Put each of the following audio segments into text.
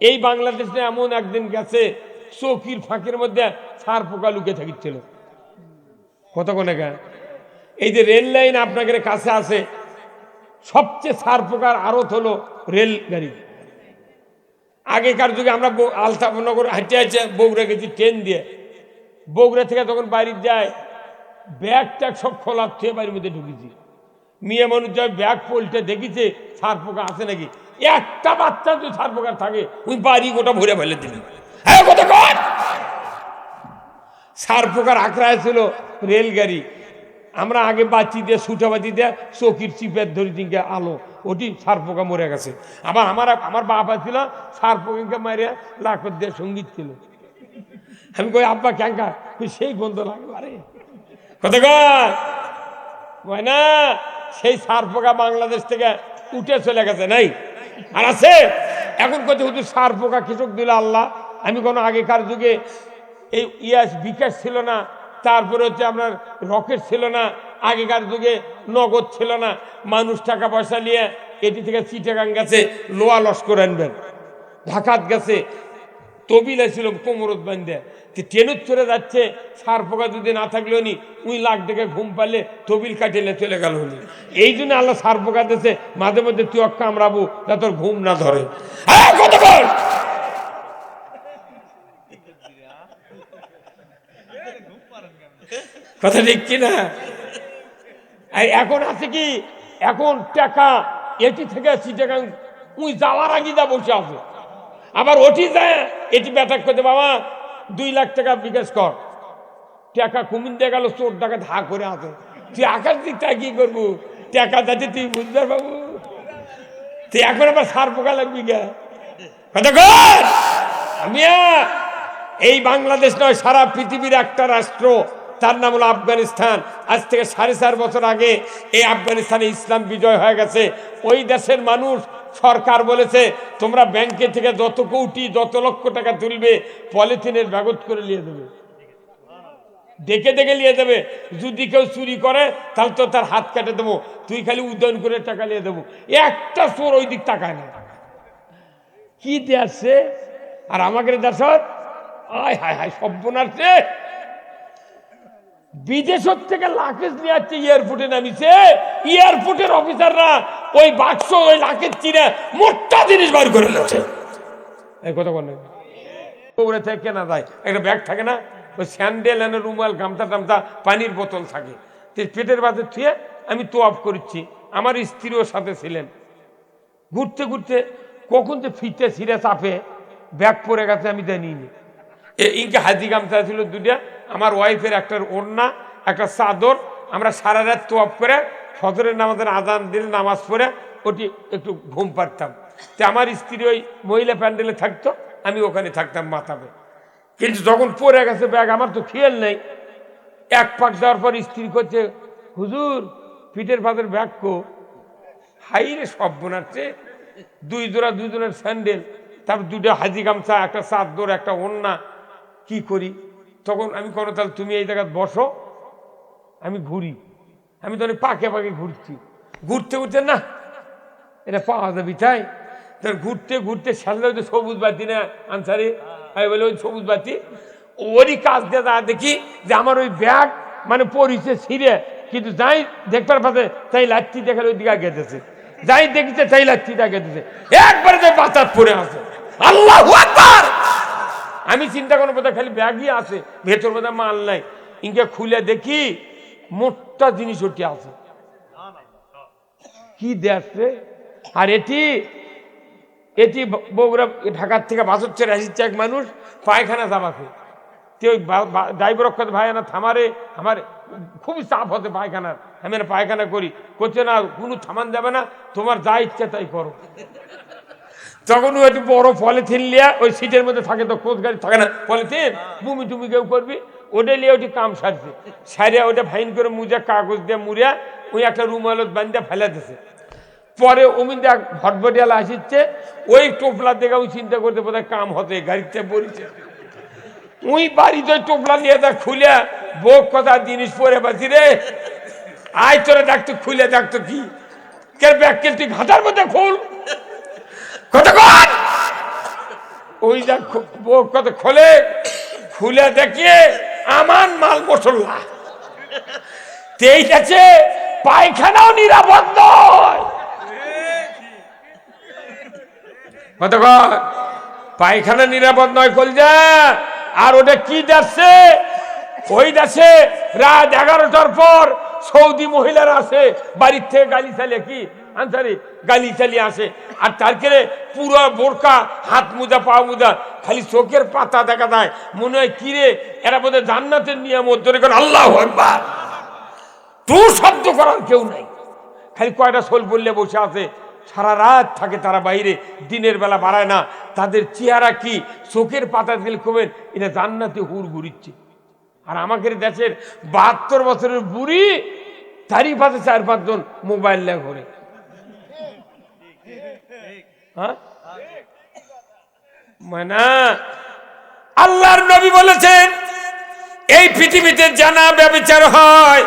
এই বাংলাদেশে এমন একদিন গেছে, চৌকির ফাঁকের মধ্যে সার পোকা লুকে থাকিছিল কতক্ষণে গা এই যে রেল লাইন আপনাদের কাছে আছে, সবচেয়ে সার পোকার আড়ত হলো রেল গাড়ি। আগেকার যুগে আমরা আলতাফনগর হাঁটে হাঁটে বগুড়া গেছি ট্রেন দিয়ে। বগুড়া থেকে তখন বাড়ি যায়, ব্যাগ ট্যাগ সব খোলা থুয়ে বাড়ির মধ্যে ঢুকেছি। মেয়ে মানুষ যায় ব্যাগ পল্টে দেখেছে সার পোকা আছে নাকি? একটা বাচ্চা যদি সার পোকা থাকে, ওই বাড়ি গোটা ভরে ফেলে দিবি হ্যাঁ পোকার আঁকড়ায় ছিল রেলগাড়ি। আমরা আগে বাতি দিয়ে, সুটা বাতি দিয়ে চকির চিপের ধরি দিনকে আলো, ওটি সার পোকা মরে গেছে। আবার আমার আমার বাবা ছিল সার পোকাকে মারে লাখত দিয়ে সংগীত ছিল। আমি কই, আব্বা ক্যাঙ্কা সেই গন্ধ লাগে আরে কথা না, সেই সার পোকা বাংলাদেশ থেকে উঠে চলে গেছে, নাই? আর আছে? এখন কত হুজুর, সার পোকা কৃষক দিল আল্লাহ। আমি কোনো আগেকার যুগে এই ইয়াস বিকাশ ছিল না, তারপরে হচ্ছে আপনার রকেট ছিল না, আগেকার যুগে নগদ ছিল না। মানুষ টাকা পয়সা নিয়ে এটি থেকে চিটাগাং গেছে, লোয়া লস্কর আনবেন। ঢাকাত গেছে তবিলা ছিল কোমরত বান্ধে তো ট্রেনত চলে যাচ্ছে সার পোকা যদি না থাকলেও নি উই লাখ ডেকে ঘুম পালে তবিল কাটিলে চলে গেল উনি। এই জন্য আল্লাহ সার পোকা দিয়েছে মাঝে মধ্যে তুই অক্কা কামড়াবো যা তোর ঘুম না ধরে। হ্যাঁ, কথা ঠিক কিনা? এখন আছে কি এখন টাকা এটি থেকে চিটাগাং উই যাওয়ার আগে যা বসে আছে। আবার ওটি যায় এটি ব্যাটাক করতে বাবা। দুই লাখ টাকা বিকাশ কর। টাকা কুমিন দিয়ে গেল, চোর টাকা ধা করে আছে তুই আকাশ দিক কি করব? টাকা যাতে তুই বুঝতে বাবু তুই এখন আবার সার পোকা লাগবি গে আমি এই বাংলাদেশ নয়, সারা পৃথিবীর একটা রাষ্ট্র। তার নাম হলো আফগানিস্তান। আজ থেকে সাড়ে চার বছর আগে এই আফগানিস্তানে ইসলাম বিজয় হয়ে গেছে। ওই দেশের মানুষ সরকার বলেছে, তোমরা ব্যাংকে থেকে যত কোটি, যত লক্ষ টাকা তুলবে, পলিথিনের ব্যাগত করে নিয়ে দেবে দেখে দেখে নিয়ে দেবে যদি কেউ চুরি করে, তাহলে তো তার হাত কেটে দেবো। তুই খালি উদয়ন করে টাকা নিয়ে দেবো একটা চোর ওই দিক টাকা নেই কি দেশে আর আমাকে দেশত আয় হায় হায় সব্যনাশে বিদেশত থেকে লাকেজ নিয়ে আসছে এয়ারপোর্টে নামিছে। এয়ারপোর্টের অফিসাররা ওই বাক্স ওই লাকেজ চিনে মোটা জিনিস বার করে নিচ্ছে। এই কথা বলে ওরে থেকে কেনা যায়। একটা ব্যাগ থাকে না, ওই স্যান্ডেল এনে রুমাল গামছা টামছা, পানির বোতল থাকে। পেটের বাজে থুয়ে আমি তো অফ করছি। আমার স্ত্রীও সাথে ছিলেন। ঘুরতে ঘুরতে কখন যে ফিতে ছিঁড়ে চাপে ব্যাগ পরে গেছে আমি জানিনি। ইনকে হাজি গামছা ছিল দুটা আমার ওয়াইফের একটা ওড়না, একটা চাদর, আমরা সারা রাত তো অফ করে ফজরের নামাজের আজান দিলে নামাজ পড়ে ওটি একটু ঘুম পারতাম তো আমার স্ত্রী ওই মহিলা প্যান্ডেলে থাকতো, আমি ওখানে থাকতাম মাথাবে কিন্তু যখন পরে গেছে ব্যাগ, আমার তো খেয়াল নেই। এক পাক যাওয়ার পর স্ত্রী করছে, হুজুর, পিঠের পাতের ব্যাগ কো? হাই রে সব বোনাচ্ছে দুই জোড়া, দুই জোড়ার স্যান্ডেল, তারপর দুটো হাজি গামছা, একটা চাদর, একটা ওন্না কি করি? তখন আমি কোনো তাহলে তুমি এই জায়গায় বসো, আমি ঘুরি। আমি তখন পাকে পাকে ঘুরছি। ঘুরতে ঘুরতে, না, এটা পাওয়া যাবি, তাই? তখন ঘুরতে ঘুরতে ওই যে সবুজ বাতি না, আনসারে? আমি বলে, ওই সবুজ বাতি? ওরই কাজ দিয়ে যা দেখি যে আমার ওই ব্যাগ মানে পরিচয় ছিঁড়ে, কিন্তু যাই দেখবার পাশে তাই লাচ্ছি দেখালে ওই দিকে গেতেছে যাই দেখিছে, তাই লাচ্ছিটা গেতেছে একবারে যে বাচ্চার পড়ে আছে। আল্লাহ আমি চিন্তা করব বোধহয় খালি ব্যাগই আছে, ভেতর বোধহয় মাল নাই। ইনকে খুলে দেখি মোটটা জিনিস ওটি আছে। কি রে? আর এটি এটি বগুড়া ঢাকার থেকে বাসর ছেড়ে আসছে এক মানুষ, পায়খানা চাপাছে তে ওই ড্রাইভার অক্ষত ভাই না থামারে, আমার খুবই চাপ হতে পায়খানার। আমি পায়খানা করি। করছে না, কোনো থামান যাবে না, তোমার যা ইচ্ছা তাই করো। তখন ওই বড় পলিথিন লিয়া ওই সিটের মধ্যে থাকে তো কোচ গাড়ি থাকে না। পলিথিন? বুমি টুমি কেউ করবি? ওটা লিয়ে ওটি কাম সারছে। সারিয়া ওটা ফাইন করে মুজা কাগজ দিয়ে মুড়িয়া ওই একটা রুমালত বান্ধা ফেলে দিছে। পরে অমিন দেখ ভটভটিয়ালা আসিচ্ছে, ওই টোপলা দেখে ওই চিন্তা করতে বোধহয় কাম হতে, গাড়িতে পড়িছে ওই বাড়িতে টোপলা নিয়ে দেখ খুলে বোক কথা জিনিস পরে বাঁচি রে। আয় তোরা দেখতো খুলে দেখতো কি। কে ব্যাগ তুই ঘাটার মধ্যে খুল। কতক্ষণ? ওই যা কত খোলে, খুলে দেখিয়ে আমার মাল মশল্লা তেই গেছে, পায়খানাও নিরাপদ নয়। কত কয়? পায়খানা নিরাপদ নয় কলজা আর ওটা কি যাচ্ছে? ওই দেশে রাত এগারোটার পর সৌদি মহিলারা আসে, বাড়ির থেকে গালি চালিয়ে কি? আনসারি, গালি চালিয়ে আসে। আর তার পুরো বোরকা, হাত মুজা, পা মুজা, খালি চোখের পাতা দেখা যায়। মনে হয় কিরে এরা বোধহয় জান্নাতের নিয়ম ধরে করে আল্লাহ একবার তু শব্দ করার কেউ নাই। খালি কয়টা সোল বললে বসে আছে। সারা রাত থাকে তারা বাইরে, দিনের বেলা বাড়ায় না। তাদের চেহারা কি? চোখের পাতা গেলে কবেন এটা জান্নাতে হুর ঘুরিচ্ছে। আর আমাদের দেশের বাহাত্তর বছরের বুড়ি, তারই পাশে চার পাঁচজন মোবাইল নিয়ে ঘরে। হ্যাঁ? মানে আল্লাহর নবী বলেছেন, এই পৃথিবীতে জানা ব্যবচার হয়।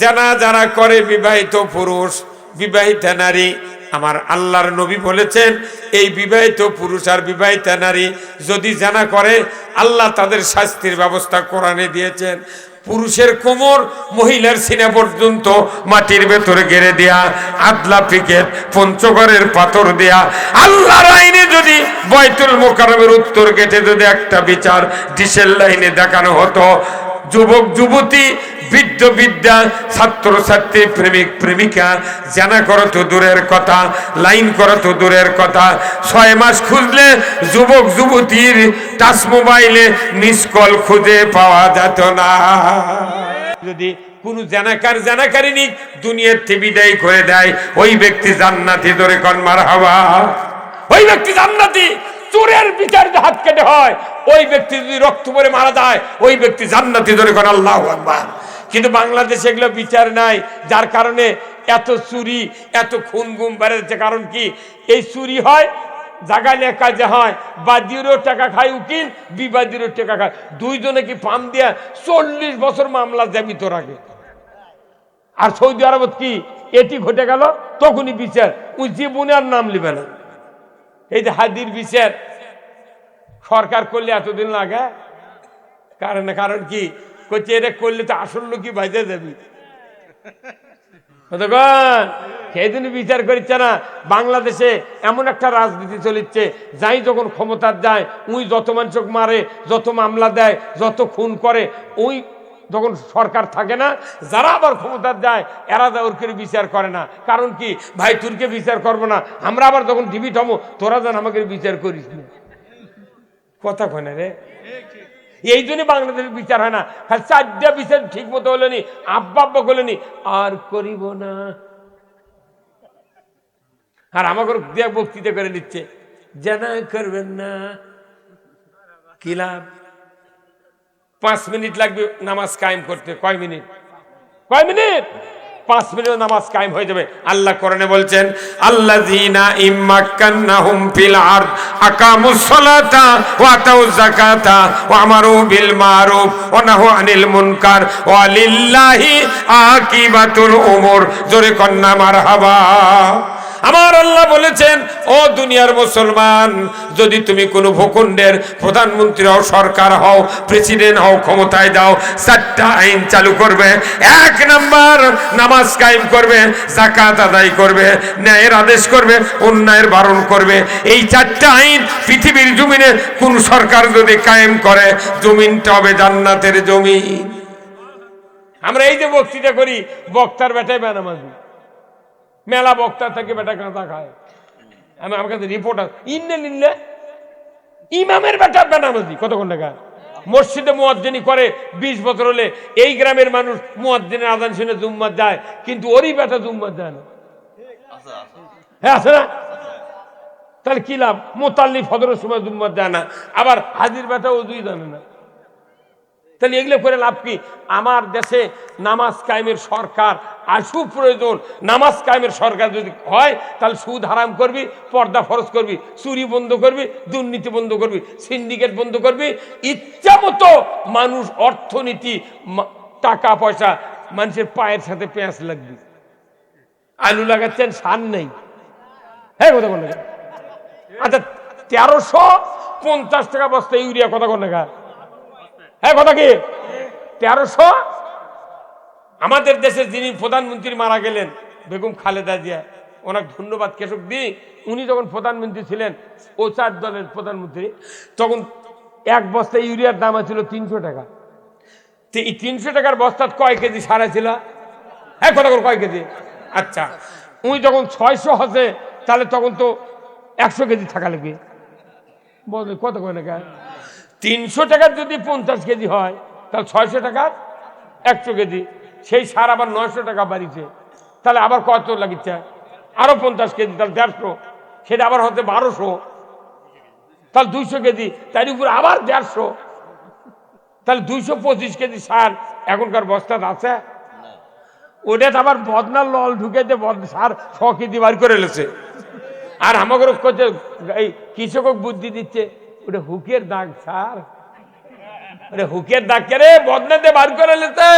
জানা যারা করে বিবাহিত পুরুষ, বিবাহিত নারী। আমার আল্লাহর নবী বলেছেন, এই বিবাহিত পুরুষ আর বিবাহিত নারী যদি জানা করে, আল্লাহ তাদের শাস্তির ব্যবস্থা কোরআনে দিয়েছেন। পুরুষের কোমর, মহিলার সিনে পর্যন্ত মাটির ভেতরে গেড়ে দেয়া, আদলা পিকের পঞ্চগড়ের পাথর দেয়া, আল্লাহর আইনে যদি বয়তুল মোকারমের উত্তর গেটে যদি একটা বিচার ডিসের লাইনে দেখানো হতো, যুবক, যুবতী বৃদ্ধ বিদ্যা, ছাত্র ছাত্রী, প্রেমিক প্রেমিকা, জানা করো তো দূরের কথা, লাইন করো তো দূরের কথা। ছয় মাস খুঁজলে যুবক, যুবতীর টাচ মোবাইলে মিস কল খুঁজে পাওয়া যেত না। যদি কোন জানাকার, জানাকারী নিক, দুনিয়ার বিদায় করে দেয়, ওই ব্যক্তি জান্নাতি ধরে কন মার হাওয়া ওই ব্যক্তি জান্নাতি, চোরের বিচার হাত কেটে হয়, ওই ব্যক্তি যদি রক্ত পরে মারা যায়, ওই ব্যক্তি জান্নাতি ধরে কন আল্লাহ আকবার। কিন্তু বাংলাদেশে এগুলো বিচার নাই। যার কারণে এত চুরি, এত খুন গুম বেড়েছে। কারণ কি? এই চুরি হয় জাগালে কাজে হয়, বাদিরও টাকা খায় উকিল, বিবাদীরও টাকা খায়। দুইজনে কি পাম দিয়া চল্লিশ বছর মামলা যাবি তোর আগে আর সৌদি আরবত কি? এটি ঘটে গেল, তখনই বিচার। ওই জীবনে আর নাম লিবে না। এই যে হাদির বিচার, সরকার করলে এতদিন লাগে? কারণ কারণ কি? করছে এটা করলে তো আসল লোকই বাইরে যাবি। সেদিন বিচার করিচ্ছে না, বাংলাদেশে এমন একটা রাজনীতি চলিচ্ছে, যাই যখন ক্ষমতার যায়, উই যত মানুষক মারে, যত মামলা দেয়, যত খুন করে, ওই যখন সরকার থাকে না, যারা আবার ক্ষমতার যায়, এরা ওরকে বিচার করে না। কারণ কি? ভাই, তোরকে বিচার করব না, আমরা আবার যখন ডিবিট হব, তোরা যেন আমাকে বিচার করিস কথা কয় না রে? এই জন্য বাংলাদেশের বিচার হয় না। চারটা বিচার ঠিক মতো হলো নি আব্বা আব্বা করলেনি, আর করিব না। আর আমাকে দিয়ে বক্তৃতা করে নিচ্ছে, জানা করবেন না। কি লাভ? পাঁচ মিনিট লাগবে নামাজ কায়েম করতে, কয় মিনিট? কয় মিনিট? পাঁচ মিনিট নামাজ কায়েম হয়ে যাবে। আল্লাহ কোরআনে বলছেন, আল্লাযীনা ইম্মাক্কান্নাহুম ফিল আরদ, আকামুস সালাতা ওয়া আতাউ যাকাতা ওয়া আমারু বিল মারুফ ওয়া নাহু আনিল মুনকার ওয়া লিল্লাহি আকিবাতুল উমুর। জোরে কন্না মারহাবা। আমার আল্লাহ বলেছেন, ও দুনিয়ার মুসলমান, যদি তুমি কোনো ভূখণ্ডের প্রধানমন্ত্রী হও, সরকার হও, প্রেসিডেন্ট হও, ক্ষমতায় দাও, চারটা আইন চালু করবে, এক নাম্বার নামাজ কায়েম করবে জাকাত আদায় করবে, ন্যায়ের আদেশ করবে, অন্যায়ের বারণ করবে। এই চারটা আইন পৃথিবীর জমিনে কোন সরকার যদি কায়েম করে, জমিনটা হবে জান্নাতের জমি। আমরা এই যে বক্তৃতা করি, বক্তার বেটায় বেনামাজি। মেলা বক্তা থেকে বেটা কাঁচা খায়। আমি আমার কাছে রিপোর্ট আছে। ইন্নে নিলে ইমামের বেটা বেনামাজি। কতক্ষণ টাকা মসজিদে মুয়াজ্জিনি করে বিশ বছর হলে এই গ্রামের মানুষ মুয়াজ্জিনের আদান শুনে জুম্মাত যায় কিন্তু ওরই বেটা জুম্মাত যায় না। হ্যাঁ আছে না? তাহলে কি লাভ? মোতাল্লি ফদরের সময় জুম্মাত যায় না। আবার হাজির বেটা ওজুই জানে না। তাহলে এগুলো করে লাভ কি? আমার দেশে নামাজ কায়েমের সরকার আশু প্রয়োজন। নামাজ কায়েমের সরকার যদি হয়, তাহলে সুদ হারাম করবি, পর্দা ফরজ করবি, চুরি বন্ধ করবি, দুর্নীতি বন্ধ করবি, সিন্ডিকেট বন্ধ করবি। ইচ্ছা মতো মানুষ অর্থনীতি টাকা পয়সা, মানুষের পায়ের সাথে পেঁয়াজ লাগবে। আলু লাগাচ্ছেন, সার নেই। হ্যাঁ কথা বলে আচ্ছা তেরোশো পঞ্চাশ টাকা বস্তা ইউরিয়া, কথা কোন? টাকা হ্যাঁ কথা কি? তেরোশো? আমাদের দেশে যিনি প্রধানমন্ত্রী মারা গেলেন, বেগম খালেদা জিয়া, ওনাকে ধন্যবাদ কেশক দি, উনি যখন প্রধানমন্ত্রী ছিলেন ও চার দলের প্রধানমন্ত্রী, তখন এক বস্তা ইউরিয়ার দাম ছিল তিনশো টাকা। এই তিনশো টাকার বস্তার কয় কেজি সারা ছিল হ্যাঁ করে কয় কেজি? আচ্ছা উনি যখন ছয়শো হসে, তাহলে তখন তো একশো কেজি থাকা লাগবে। কত করে টাকা তিনশো টাকার যদি পঞ্চাশ কেজি হয়, তাহলে ছয়শো টাকার একশো কেজি। সেই সার আবার নয়শো টাকা বাড়িছে। তাহলে আবার কত লাগিচ্ছে? আরও পঞ্চাশ কেজি, তাহলে দেড়শো। সেটা আবার হতে বারোশো। তাহলে দুইশো কেজি, তার উপরে আবার দেড়শো। তাহলে দুইশো পঁচিশ কেজি সার এখনকার বস্তাত আছে? ওটাতে আবার বদনার লল ঢুকে দিয়ে সার ছ কেজি বার করে এলেছে আর আমাকে এই কৃষক বুদ্ধি দিচ্ছে। ওটা হুকের দাগ সার ওটা হুকের দাগ কে রে? বদনাতে বার করে এলেছে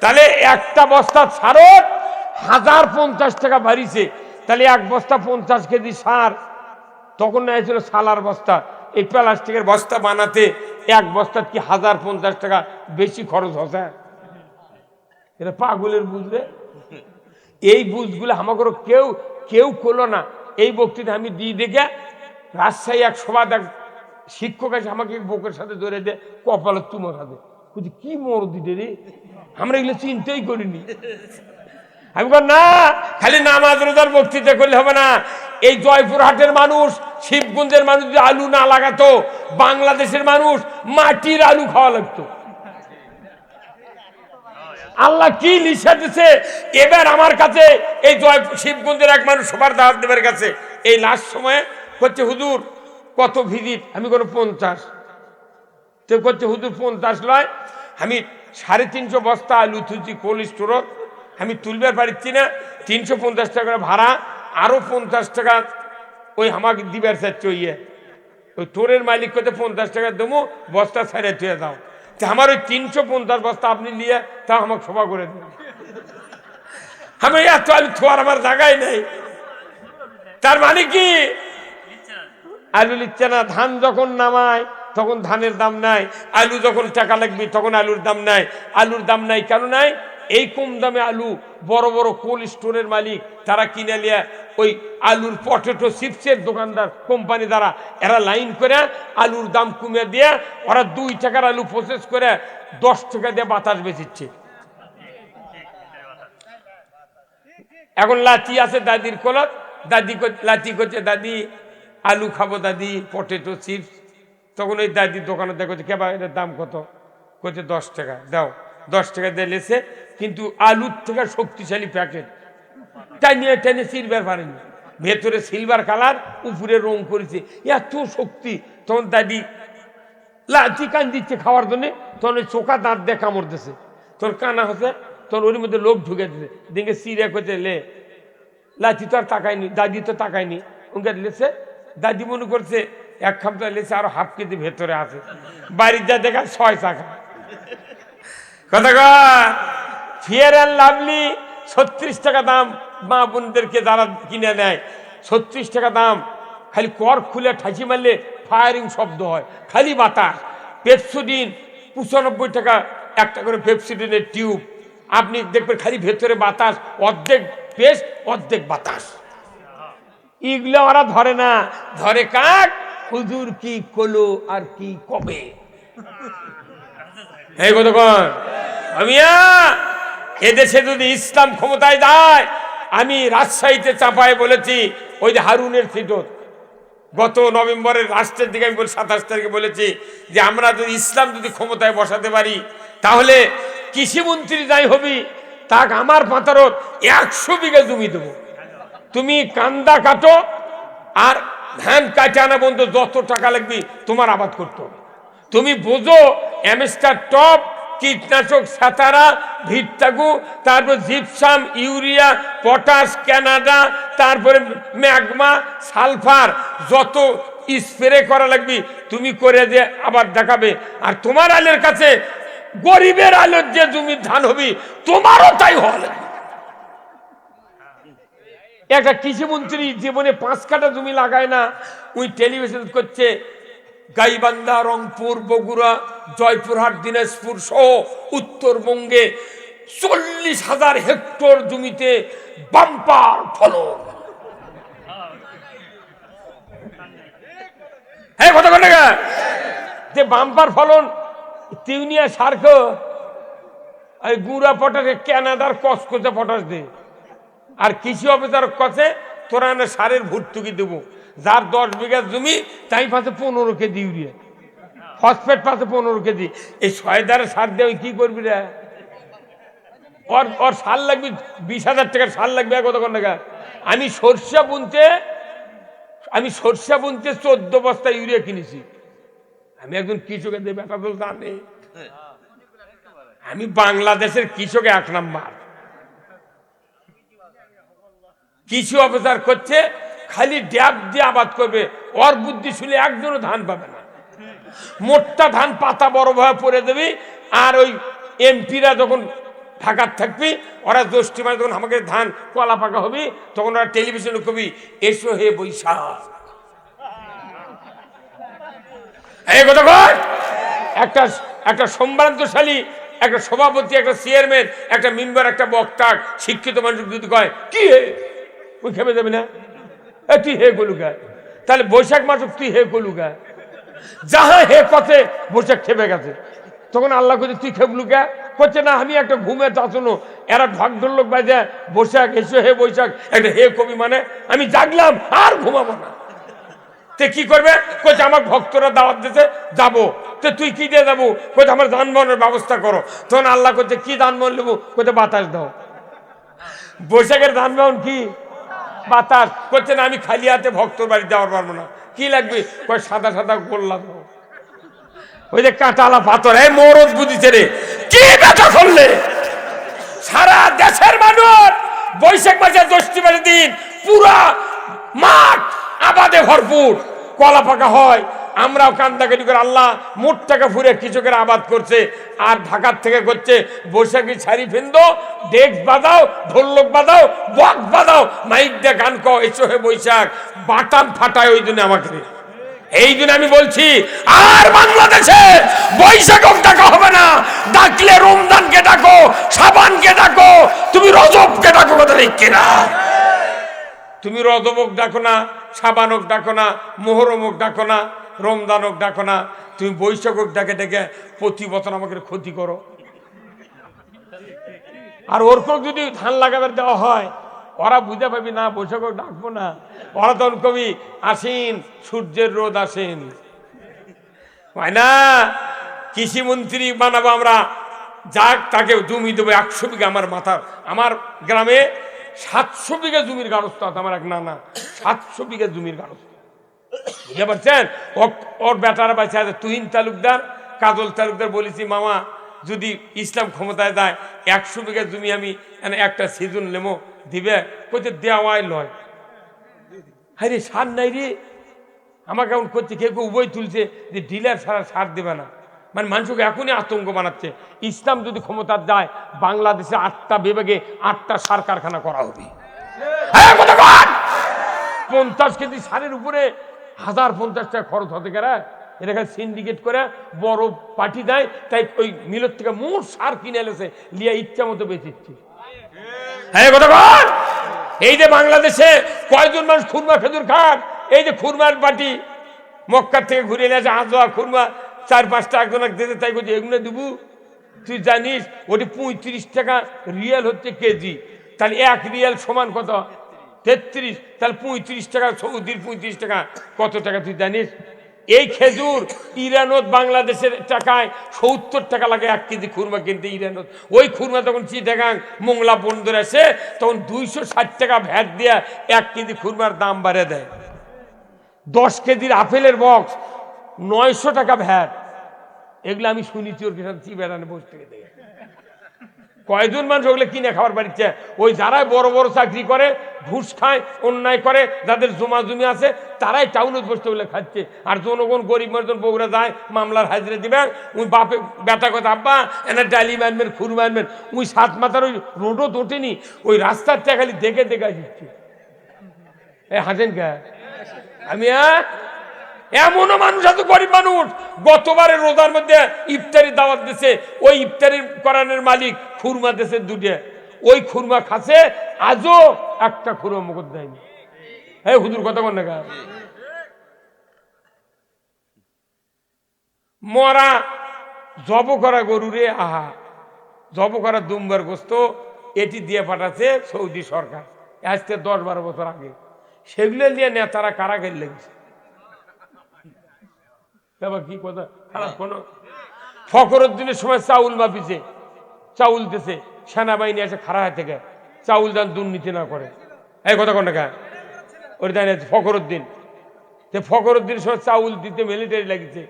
তাহলে একটা বস্তা সারত হাজার পঞ্চাশ টাকা বাড়িছে। তাহলে এক বস্তা পঞ্চাশ কেজি সার। তখন নেয় ছিল সালার বস্তা। এই প্লাস্টিকের বস্তা বানাতে এক বস্তার কি হাজার পঞ্চাশ টাকা বেশি খরচ হচ্ছে এটা পাগলের বুঝলে এই বুঝগুলো আমাকে কেউ কেউ করল না। এই বক্তৃতা আমি দিই দেখে রাজশাহী এক সভা দেখ শিক্ষক আছে আমাকে বুকের সাথে ধরে দে কপালের তুমার সাথে বলছি, কি মোর দিতে রে? আমরা এগুলো চিন্তাই করিনি। আমি বল না, খালি নামাজ রোজার বক্তৃতা করলে হবে না। এই জয়পুরহাটের মানুষ, শিবগঞ্জের মানুষ যদি আলু না লাগাতো, বাংলাদেশের মানুষ মাটির আলু খাওয়া লাগতো। আল্লাহ কি লিখে দিছে? এবার আমার কাছে এই জয়, শিবগঞ্জের এক মানুষ সবার দাওয়াত দেবের কাছে, এই লাস্ট সময়ে করছে হুজুর, কত ভিজিট? আমি কোনো পঞ্চাশ। তো করছে হুজুর, পঞ্চাশ লয়। আমি সাড়ে তিনশো বস্তা আলু তুলছি কোল্ড স্টোরত আমি তুলবার পারছি না। তিনশো পঞ্চাশ টাকা ভাড়া আরও পঞ্চাশ টাকা ওই আমাকে দিবার চাচ্ছে ইয়ে। ওই তোরের মালিক করতে পঞ্চাশ টাকা দেবো, বস্তা ছেড়ে থুয়ে দাও। তা আমার ওই তিনশো পঞ্চাশ বস্তা আপনি নিয়ে তা আমাকে সভা করে দেন। আমি এত আলু থোয়ার আমার জায়গায় নেই। তার মানে কি? আলু লিখছে না, ধান যখন নামায়, তখন ধানের দাম নাই। আলু যখন টাকা লাগবে, তখন আলুর দাম নাই। আলুর দাম নাই কেন নাই? এই কম দামে আলু, বড় বড় কোল্ড স্টোরের মালিক, তারা কিনে নিয়ে ওই আলুর পটেটো চিপসের দোকানদার, কোম্পানি দ্বারা, এরা লাইন করে আলুর দাম কমে দিয়ে, ওরা দুই টাকার আলু প্রসেস করে দশ টাকা দিয়ে বাতাস বেচিচ্ছে এখন লাচি আছে দাদির কোলত, দাদি লাচি করছে দাদি আলু খাব দাদি, পটেটো, চিপস। তখন ওই দাদির দোকানে দেখো যে, কেবা, এটার দাম কত? করছে দশ টাকা। দাও, দশ টাকা দিয়ে লেছে, কিন্তু আলুর থেকে শক্তিশালী প্যাকেট। তাই নিয়ে টেনে সিলভার পারেনি। ভেতরে সিলভার কালার, উপরে রং করেছে। এত শক্তি। তখন দাদি লাচি কান দিচ্ছে খাওয়ার জন্যে। তখন ওই চোখা দাঁত দিয়ে কামড় দিছে। তোর কানা হচ্ছে তোর ওর মধ্যে লোক ঢুকে দিছে। দিকে সিরে করতে লে লাচি তো আর তাকায়নি, দাদি তো তাকায়নি। ওকে লেছে দাদি মনে করছে, এক খামটা লেছে আরও হাফ কেজি ভেতরে আছে। বাড়ির যা দেখা ছয় টাকা কথা ফিয়ার অ্যান্ড লাভলি ছত্রিশ টাকা দাম, মা বোনদেরকে যারা কিনে নেয়, ছত্রিশ টাকা দাম, খালি কর খুলে ঠাঁচি মারলে ফায়ারিং শব্দ হয়, খালি বাতাস। পেপসোডিন পঁচানব্বই টাকা, একটা করে পেপসোডিনের টিউব আপনি দেখবেন খালি ভেতরে বাতাস, অর্ধেক পেস্ট অর্ধেক বাতাস। এগুলো ওরা ধরে না। ধরে কাক, হুজুর কি কলো আর কি কবে? এদেশে যদি ইসলাম ক্ষমতায় যায়, আমি রাজশাহীতে চাপায় বলেছি, ওই যে হারুনের সিটত গত নভেম্বরের রাষ্ট্রের দিকে আমি বলি, সাতাশ তারিখে বলেছি যে আমরা যদি ইসলাম যদি ক্ষমতায় বসাতে পারি, তাহলে কৃষিমন্ত্রী যাই হবি, তাক আমার পাতারত একশো বিঘা জমি দেবো। তুমি কান্দা কাটো আর ধান কাটে আনা বন্ধু যত টাকা লাগবে তোমার আবাদ করতে হবে। তুমি বোঝো অ্যামেস্টার টপ, কীটনাশক, সাতারা ভিট্টাগু তারপর জিপসাম, ইউরিয়া, পটাশ, ক্যানাডা, তারপরে ম্যাগমা, সালফার, যত স্প্রে করা লাগবে তুমি করে যে আবার দেখাবে। আর তোমার আলের কাছে গরিবের আলোর যে জমির ধান হবি, তোমারও তাই হওয়া লাগবে। একটা কৃষিমন্ত্রী জীবনে পাঁচ কাটা জমি লাগায় না উই টেলিভিশন করছে, গাইবান্ধা, রংপুর, বগুড়া, জয়পুরহাট, দিনাজপুর সহ উত্তরবঙ্গে চল্লিশ হাজার হেক্টর জমিতে বাম্পার ফলন। হ্যাঁ কথা কথা যে বাম্পার ফলন, তিউনিয়া সার্ক গুড়া পটাশে ক্যানাডার কসকোচে পটাশ দে আর কৃষি অফিসার কাছে? তোরা না সারের ভর্তুকি দেবো। যার দশ বিঘা জমি, তাই পাশে পনেরো কেজি ইউরিয়া। ফসফেট পাশে পনেরো কেজি। এই ছয়দারে সার দিয়ে কি করবি রে? ওর ওর সার লাগবে, বিশ হাজার টাকার সার লাগবে কত কোন? টাকা আমি সর্ষা বুনতে, আমি সর্ষা বুনতে চোদ্দ বস্তা ইউরিয়া কিনেছি। আমি একজন কৃষকের তো জানে। আমি বাংলাদেশের কৃষক এক নাম্বার। কৃষি অফিসার করছে, খালি ড্যাব দিয়ে আবাদ করবে। ওর বুদ্ধি শুনে একজনও ধান পাবে না। মোটটা ধান পাতা বড় ভাবে পরে দেবে, আর ওই এমপিরা যখন ঢাকার থাকবি, ওরা জ্যৈষ্ঠী মানে যখন আমাকে ধান কলা পাকা হবে, তখন ওরা টেলিভিশনে কবি এসো হে বৈশাখ। কথা একটা একটা সম্ভ্রান্তশালী, একটা সভাপতি, একটা চেয়ারম্যান একটা মেম্বার একটা বক্তা, শিক্ষিত মানুষ যদি কয়, কি ওই খেপে যাবে না? এ, তুই হে গলুগা, তাহলে বৈশাখ মাস তুই হে গলুগা। যাহা হে কথে বৈশাখ খেপে গেছে। তখন আল্লাহ করছে তুই খেপলু কে করছে না, আমি একটা ঘুমে চাচুনো এরা ঢক ঢোলক বাজে, বৈশাখ, এসো হে বৈশাখ, একটা হে কবি মানে আমি জাগলাম, আর ঘুমাবো না। তে কি করবে? কোচ আমার ভক্তরা দাওয়াত দিতে যাব। তো তুই কি দিয়ে যাব? কোচ আমার যানবাহনের ব্যবস্থা করো। তখন আল্লাহ করছে কি যানবাহন নেব? কোথায় বাতাস দাও। বৈশাখের যানবাহন কি? বাতাস। না, আমি খালি হাতে ভক্তর বাড়ি যাওয়ার পারব না। কি লাগবে? কয়, সাদা সাদা করলাম ওই যে কাঁটালা পাথর, এই মরদ বুঝিছে ছেড়ে কি ব্যথা করলে? সারা দেশের মানুষ বৈশাখ মাসে জ্যৈষ্ঠী মাসের দিন পুরা মাঠ আবাদে ভরপুর। কলা পাকা হয় আমরাও কান্দাকাটি করে আল্লাহ মোট টাকা ফুরে কৃষকের আবাদ করছে। আর ঢাকার থেকে করছে, বৈশাখী ছাড়ি ফেন্দো ডেক বাজাও ঢোলক বাজাও বক বাজাও মাইক দিয়ে গান এসো হে বৈশাখ, বাটাম ফাটায় ওই জন্য আমাকে এই জন্য আমি বলছি, আর বাংলাদেশে বৈশাখক ডাকা হবে না। ডাকলে রমজানকে ডাকো, সাবানকে ডাকো, তুমি রজবকে ডাকো কথা লিখকে না তুমি রজবক ডাকো না সাবানক ডাকো না মোহরমক ডাকো না। রমজানক ডাকো না, তুমি বৈশাখক ডাকে ডেকে প্রতি বছর আমাকে ক্ষতি করো। আর ওরকম যদি ধান লাগাবার দেওয়া হয়, ওরা বুঝে পাবি না, বৈশাখক ডাকবো না। ওরা তখন কবি, আসেন, সূর্যের রোদ আসেন। হয় না? কৃষি মন্ত্রী বানাবো আমরা, যাক তাকে জমি দেবো একশো বিঘা আমার মাথার আমার গ্রামে সাতশো বিঘা জমির গারস্থ আমার এক নানা। সাতশো বিঘা জমির গারস্থ। বুঝতে পারছেন ওর আছে তুহিন তালুকদার, কাজল তালুকদার বলেছি, মামা, যদি ইসলাম ক্ষমতায় দেয় একশো বিঘা জমি আমি একটা সিজন লেমো দিবে? দেওয়াই লয়। রে সার নাই রে। আমাকে এমন করছে কেউ উভয় তুলছে যে ডিলার সার দেবে না। মানে মানুষকে এখনই আতঙ্ক বানাচ্ছে। ইসলাম যদি ক্ষমতা দেয় বাংলাদেশে আটটা বিভাগে আটটা সার কারখানা করা হবে। হ্যাঁ! পঞ্চাশ কেজি সারের উপরে হাজার পঞ্চাশ টাকা খরচ হতে গেলে এটাকে সিন্ডিকেট করে বড় পার্টি দেয়, তাই ওই মিলের থেকে মোট সার কিনে এনেছে, লিয়া ইচ্ছা মতো বেঁচেছে। হ্যাঁ এই যে বাংলাদেশে কয়জন মানুষ খুরমা খেজুর খান এই যে খুরমার পার্টি মক্কার থেকে ঘুরে নিয়ে আসে হাজোয়া খুরমা, চার পাঁচটা একজন দিতে তাই বলছি, এগুলো দেবু? তুই জানিস, ওটি পঁয়ত্রিশ টাকা রিয়েল হচ্ছে কেজি। তাহলে এক রিয়েল সমান কত? তেত্রিশ, তাহলে পঁয়ত্রিশ টাকা, সৌদির পঁয়ত্রিশ টাকা, কত টাকা তুই জানিস? এই খেজুর ইরানত বাংলাদেশের টাকায় সত্তর টাকা লাগে, এক কেজি খুরমা কিনতে ইরানত। ওই খুরমা তখন চিটাগাং, মোংলা বন্দর আসে তখন দুইশো ষাট টাকা ভ্যাট দিয়ে এক কেজি খুরমার দাম বাড়ে দেয়। দশ কেজির আপেলের বক্স, নয়শো টাকা ভ্যাট। এগুলো আমি শুনেছি, ওর সাথে চিবেড়ানে বসে থেকে কয়জন মানুষ ওগুলো কিনে খাবার বাড়িতে ওই যারাই বড় বড় চাকরি করে, ঘুষ খায়, অন্যায় করে, যাদের জমা জমি আছে, তারাই টাউনে বসতে ওগুলো খাচ্ছে। আর জনগণ গরিব মানুষজন বগুড়া যায়, মামলার হাজিরে দিবেন ওই বাপে, বেটা কথা আব্বা, এনে ডালি মানবেন খুর মানবেন ওই সাত মাথার ওই রোডও তোটেনি, ওই রাস্তার খালি দেখে দেখে দিচ্ছে এ হাসেন কে? আমি হ্যাঁ? এমনও মানুষ আছে, গরিব মানুষ। গতবারে রোজার মধ্যে ইফতারি দাওয়াত দিছে, ওই ইফতারি করানোর মালিক খুরমা দিছে দুটে ওই খুরমা খাসে আজও একটা খুরমা মুখ দেয়নি। হ্যাঁ হুজুর, কথা বল না মরা জব করা গরুরে, আহা, জব করা দুম্বার গোস্ত এটি দিয়ে পাঠাচ্ছে সৌদি সরকার। আজ থেকে দশ বারো বছর আগে। সেগুলো নিয়ে নেতারা কারাগার লেগেছে? এবার কি কথা? খারাপ কোনো ফখরুদ্দিনের সময় চাউল মাপিছে চাউল দিছে সেনাবাহিনী এসে খাড়া হাত থেকে চাউল দান দুর্নীতি না করে। এই কথা কোন টাকা ওর জানি ফখরুদ্দিন। যে ফখরুদ্দিন সময় চাউল দিতে মিলিটারি লাগিছে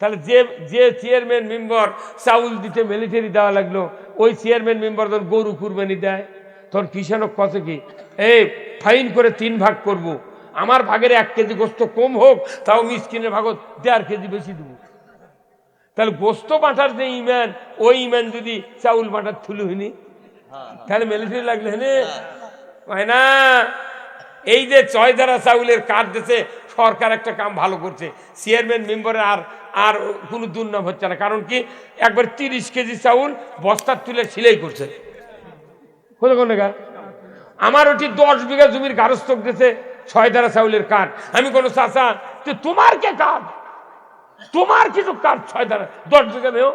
তাহলে যে যে চেয়ারম্যান মেম্বার চাউল দিতে মিলিটারি দেওয়া লাগল ওই চেয়ারম্যান মেম্বার তোর গরু কুরবানি দেয়। তোর কিষানক কত কি? এই ফাইন করে তিন ভাগ করব। আমার ভাগের এক কেজি গোস্ত কম হোক, তাও মিসকিনের ভাগত দেড় কেজি বেশি দেবো। তাহলে গোস্ত বাঁটার যে ইমান, ওই ইমান যদি চাউল বাঁটার থুলু হইনি তাহলে মিলিটারি লাগলে হেনে হয় না এই যে ছয় দ্বারা চাউলের কার্ড দিছে, সরকার একটা কাম ভালো করছে। চেয়ারম্যান, মেম্বারের আর আর কোনো দুর্নাম হচ্ছে না। কারণ কি, একবার তিরিশ কেজি চাউল বস্তার তুলে সিলাই করছে। আমার ওটি দশ বিঘা জমির গারস্থক দিছে। ছয় দ্বারা চাউলের কাঠ। আমি কোনো চাচা যে তোমার কে কাঠ? তোমার কিছু কাঠ ছয় দ্বারা দশ বিঘা নেও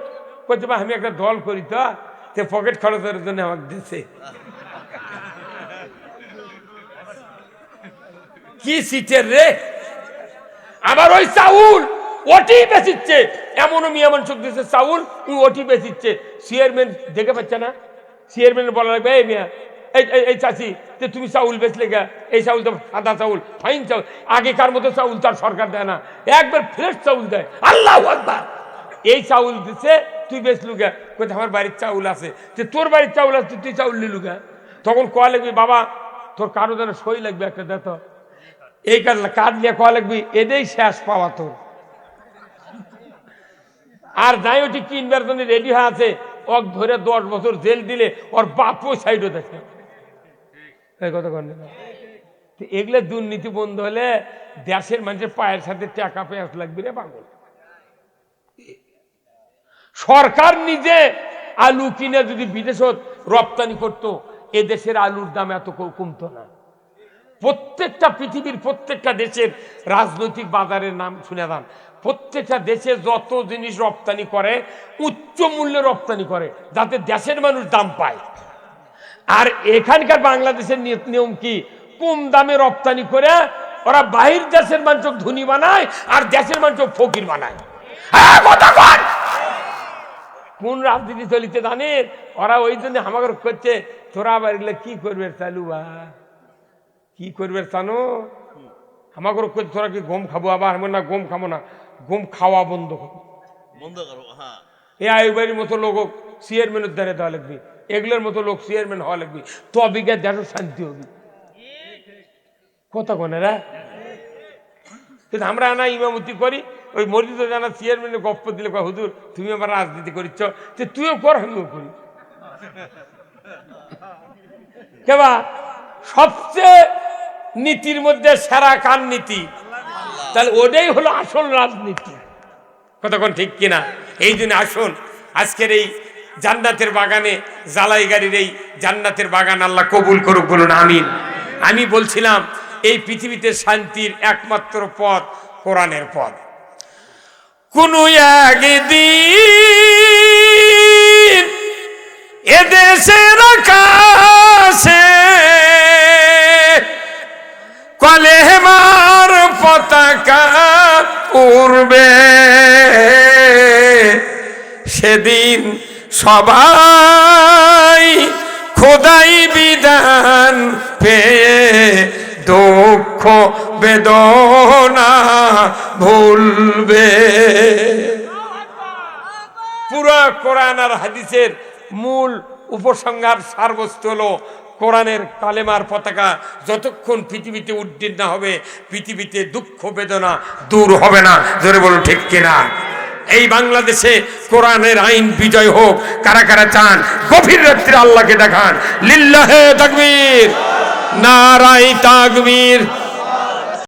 কইতে আমি একটা দল করি তো, তে পকেট খরচের জন্য আমাকে দিছে। কি সিটের রে? আবার ওই চাউল, ওটি বেচিচ্ছে। এমনও মিয়া মানুষ দিচ্ছে চাউল ওটি বেচিচ্ছে। চেয়ারম্যান দেখে পাচ্ছে না। চেয়ারম্যান বলা লাগবে, এই মিয়া এই, এই- চাচি যে তুমি চাউল বেচলে গা? এই চাউল তো সাদা চাউল, ফাইন চাউল। আগেকার মতো চাউল তার সরকার দেয় না। একবার ফ্রেশ চাউল দেয়। আল্লাহ এই চাউল দিছে, তুই বেচলু গা? কোথায় আমার বাড়ির চাউল আছে। যে তোর বাড়ির চাউল আছে, তুই চাউল নিলু গা? তখন কয়া লাগবি, বাবা, তোর কারও যেন সই লাগবে একটা দেখ এই কাজ কাজ নিয়ে কয়া লাগবি এটাই শেষ পাওয়া তোর। আর যাই ওটি কিনবার জন্য রেডি হয়ে আছে। ওক ধরে দশ বছর জেল দিলে ওর বাপও সাইডও দেখে। এগুলো দুর্নীতি বন্ধ হলে দেশের মানুষের পায়ের সাথে টাকা পেঁয়াজ লাগবে রে পাগল। সরকার নিজে আলু কিনে যদি বিদেশত রপ্তানি করত, এ দেশের আলুর দাম এত কমতো না। প্রত্যেকটা পৃথিবীর প্রত্যেকটা দেশের রাজনৈতিক বাজারের নাম শুনে যান। প্রত্যেকটা দেশে যত জিনিস রপ্তানি করে, উচ্চ মূল্যে রপ্তানি করে, যাতে দেশের মানুষ দাম পায়। আর এখানকার বাংলাদেশের নিয়ম কি? কম দামে রপ্তানি করে ওরা বাহির দেশের মানুষ ধনী বানায় আর দেশের মানুষ ফকির বানায়। কন! রাজনীতি চলিতে জানেন ওরা ওই জন্য আমাকে করছে তোরা আবার এগুলো কি করবে চালু বা? কি করবে জানো? আমাকে করছে তোরা কি গম খাব? আবার আমি না গম খাব না গম খাওয়া বন্ধ করব বন্ধ করো হ্যাঁ। এ আয়ুবাড়ির মতো লোক চেয়ারম্যানের দ্বারে দেওয়া লাগবে। এগুলোর মতো লোক চেয়ারম্যান হওয়া লাগবে। তবে গিয়ে দেশের শান্তি হবে। কথা কনে রা? কিন্তু আমরা না ইমামতি করি, ওই মসজিদে জানা চেয়ারম্যানের গপ্প দিলে কয়, হুজুর, তুমি আবার রাজনীতি করিচ্ছ যে তুইও কর, আমিও করি। কেবা সবচেয়ে নীতির মধ্যে সেরা কার নীতি? তাহলে ওটাই হলো আসল রাজনীতি। কতক্ষণ ঠিক কিনা? এই জন্য আসুন, আজকের এই জান্নাতের বাগানে জালাই গাড়ির এই জান্নাতের বাগান আল্লাহ কবুল করুক বলুন, আমিন। আমি বলছিলাম, এই পৃথিবীতে শান্তির একমাত্র পথ কোরআনের পথ। কোন একদিন এদেশের আকাশে কলেমার পতাকা উড়বে। সেদিন সবাই খোদাই বিধান পেয়ে দুঃখ বেদনা ভুলবে। পুরা কোরআন আর হাদিসের মূল উপসংহার সারবস্তু হলো কোরআনের কালেমার পতাকা। যতক্ষণ পৃথিবীতে না হবে, পৃথিবীতে দুঃখ বেদনা দূর হবে না। জোরে বলুন, ঠিক কিনা? এই বাংলাদেশে কোরআনের আইন বিজয় হোক, কারা কারা চান, গভীর রাত্রে আল্লাহকে দেখান। লিল্লাহে তাকবীর নারাই তাকবীর।